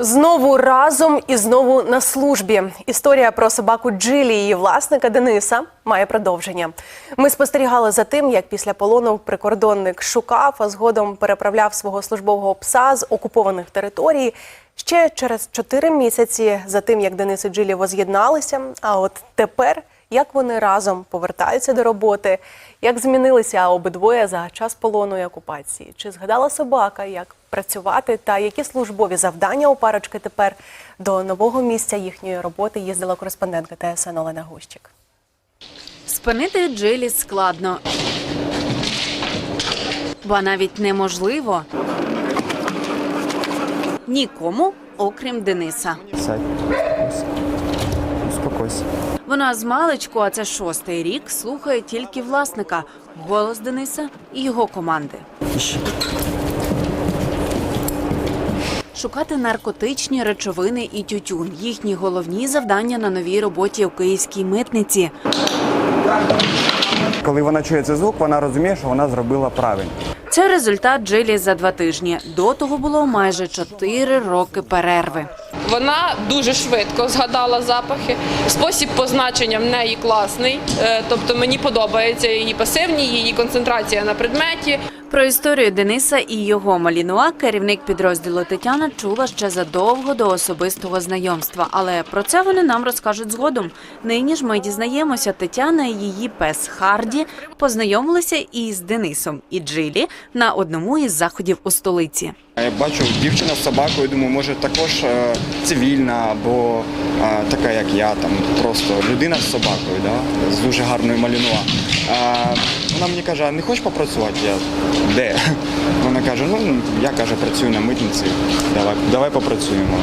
Знову разом і знову на службі. Історія про собаку Джилі і її власника Дениса має продовження. Ми спостерігали за тим, як після полону прикордонник шукав, а згодом переправляв свого службового пса з окупованих територій. Ще через чотири місяці за тим, як Денис і Джилі воз'єдналися. А от тепер як вони разом повертаються до роботи, як змінилися обидвоє за час полону і окупації? Чи згадала собака, як працювати та які службові завдання у парочки тепер до нового місця їхньої роботи їздила кореспондентка ТСН Олена Гущик. Спинити Джилі складно. Ба навіть неможливо. Нікому, окрім Дениса. Сядь. Успокойся. Вона з маличку, а це шостий рік, слухає тільки власника, голос Дениса і його команди. Шукати наркотичні речовини і тютюн їхні головні завдання на новій роботі у київській митниці. Коли вона чує цей звук, вона розуміє, що вона зробила правильно. Це результат Джилі за два тижні. До того було майже чотири роки перерви. Вона дуже швидко згадала запахи. Спосіб позначення в неї класний, е, тобто мені подобається її пасивні, її концентрація на предметі. Про історію Дениса і його малінуа керівник підрозділу Тетяна чула ще задовго до особистого знайомства. Але про це вони нам розкажуть згодом. Нині ж ми дізнаємося, Тетяна і її пес Харді познайомилися із Денисом і Джилі на одному із заходів у столиці. Я бачу дівчина з собакою, думаю, може також е, цивільна або е, така, як я, там просто людина з собакою, да? з дуже гарною малінуа. Вона мені каже, а не хочеш попрацювати? Я де? Вона каже, ну я каже, працюю на митниці, давай, давай попрацюємо.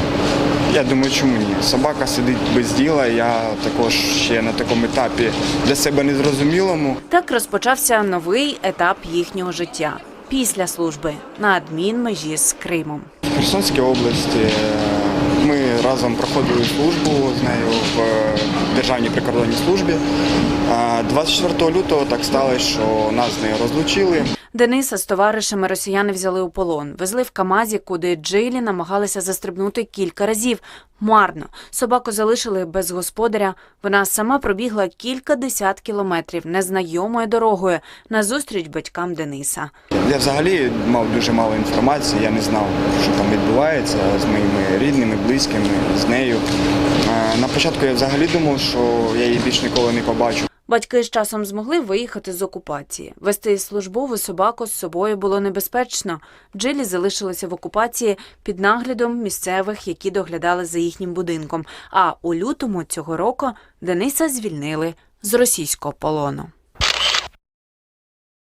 Я думаю, чому ні? Собака сидить без діла, я також ще на такому етапі для себе незрозумілому. Так розпочався новий етап їхнього життя після служби на адмінмежі з Кримом. В Херсонській області е, разом проходили службу з нею в е, Державній прикордонній службі. 24 лютого так сталося, що нас з нею розлучили. Дениса з товаришами росіяни взяли у полон. Везли в Камазі, куди Джилі намагалися застрибнути кілька разів. Марно. Собаку залишили без господаря. Вона сама пробігла кілька десят кілометрів незнайомою дорогою назустріч батькам Дениса. Я взагалі мав дуже мало інформації, я не знав, що там відбувається з моїми рідними, близькими, з нею. Е, На початку я взагалі думав, що я її більш ніколи не побачу. Батьки з часом змогли виїхати з окупації. Вести службову собаку з собою було небезпечно. Джилі залишилися в окупації під наглядом місцевих, які доглядали за їхнім будинком. А у лютому цього року Дениса звільнили з російського полону.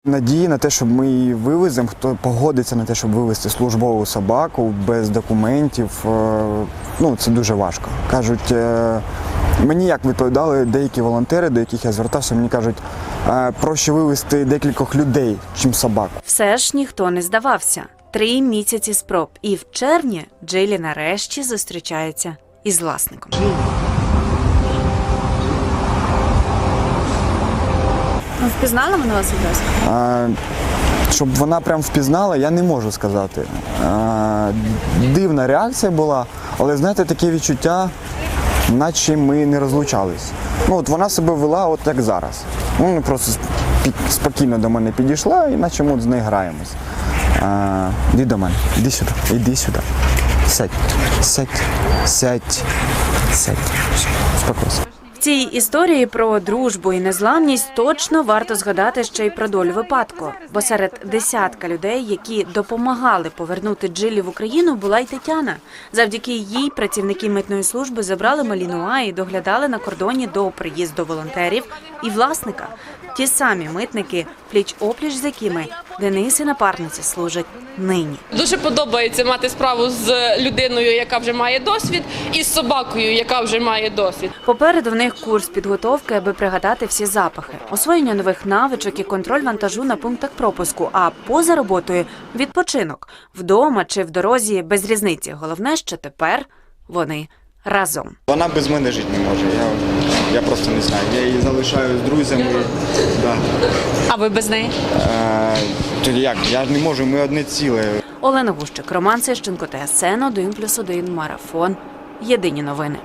Надії на те, щоб ми її вивеземо, хто погодиться на те, щоб вивезти службову собаку без документів. е, Ну, це дуже важко. Кажуть, е, мені як відповідали деякі волонтери, до яких я звертався, мені кажуть, е, проще вивезти декількох людей, чим собаку. Все ж ніхто не здавався. Три місяці спроб, і в червні Джилі нарешті зустрічається із власником. Впізнали мене вас одразу? А, щоб вона прям впізнала, я не можу сказати. А, дивна реакція була, але знаєте, таке відчуття, наче ми не розлучались. Ну, от вона себе вела от як зараз. Ну, просто спокійно до мене підійшла, і наче ми от з нею граємось. А, іди до мене, іди сюди, іди сюди. Сядь, сядь, сядь, сядь. Успокойся. В цій історії про дружбу і незламність точно варто згадати ще й про долю випадку. Бо серед десятка людей, які допомагали повернути Джилі в Україну, була й Тетяна. Завдяки їй працівники митної служби забрали Малінуа і доглядали на кордоні до приїзду волонтерів і власника. Ті самі митники, пліч опліч з якими Денис і напарниці служать нині. Дуже подобається мати справу з людиною, яка вже має досвід, і з собакою, яка вже має досвід. Попереду в них курс підготовки, аби пригадати всі запахи, освоєння нових навичок і контроль вантажу на пунктах пропуску. А поза роботою відпочинок вдома чи в дорозі без різниці. Головне, що тепер вони разом. Вона без мене жити не може. Я, я просто не знаю. Я її залишаю з друзями. Да. А ви без неї? Е, як? Я ж не можу, ми одне ціле. Олена Гущик, Роман Сищенко, ТСН 1+,1, Марафон. Єдині новини.